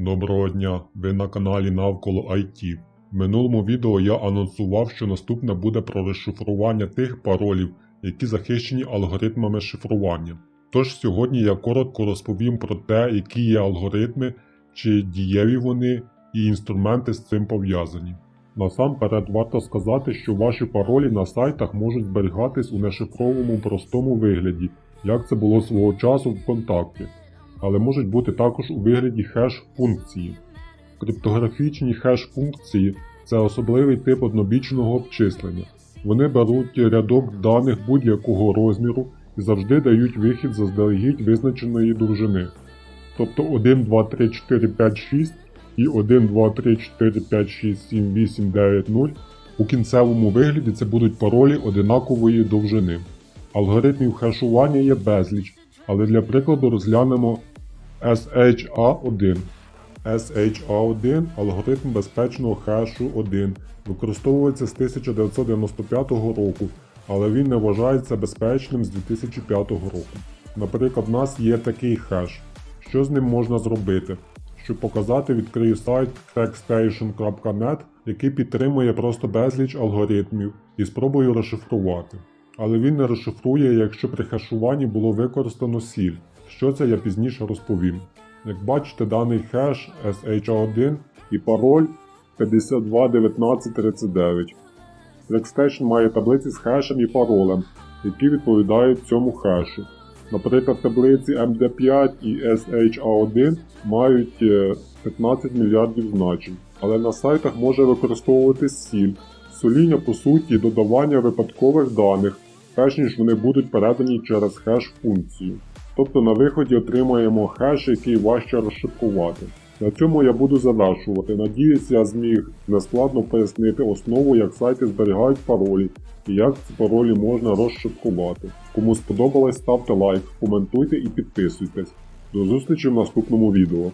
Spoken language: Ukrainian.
Доброго дня! Ви на каналі Навколо IT. В минулому відео я анонсував, що наступне буде про розшифрування тих паролів, які захищені алгоритмами шифрування. Тож сьогодні я коротко розповім про те, які є алгоритми, чи дієві вони і інструменти з цим пов'язані. Насамперед варто сказати, що ваші паролі на сайтах можуть зберігатись у нешифровому простому вигляді, як це було свого часу в ВКонтакті але можуть бути також у вигляді хеш-функції. Криптографічні хеш-функції це особливий тип однобічного обчислення. Вони беруть рядок даних будь-якого розміру і завжди дають вихід заздалегідь визначеної довжини. Тобто 1, 2, 3, 4, 5, 6 і 1, 2, 3, 4, 5, 6, 7, 8, 9, 0 у кінцевому вигляді це будуть паролі одинакової довжини. Алгоритмів хешування є безліч, але для прикладу розглянемо SHA-1. SHA-1 алгоритм безпечного хешу 1 використовується з 1995 року, але він не вважається безпечним з 2005 року. Наприклад, в нас є такий хеш. Що з ним можна зробити? Щоб показати, відкрию сайт crackstation.net, який підтримує просто безліч алгоритмів і спробую розшифрувати. Але він не розшифрує, якщо при хешуванні було використано сіль. Що це я пізніше розповім. Як бачите, даний хеш SHA1 і пароль 521939. Trackstation має таблиці з хешем і паролем, які відповідають цьому хешу. Наприклад, таблиці MD5 і SHA1 мають е, 15 мільярдів значень, але на сайтах може використовуватись сіль. Соління по суті додавання випадкових даних, перш ніж вони будуть передані через хеш-функцію. Тобто на виході отримаємо хеш, який важче розшифрувати. На цьому я буду завершувати. Надіюсь, я зміг нескладно пояснити основу, як сайти зберігають паролі і як ці паролі можна розшифрувати. Кому сподобалось, ставте лайк, коментуйте і підписуйтесь. До зустрічі в наступному відео.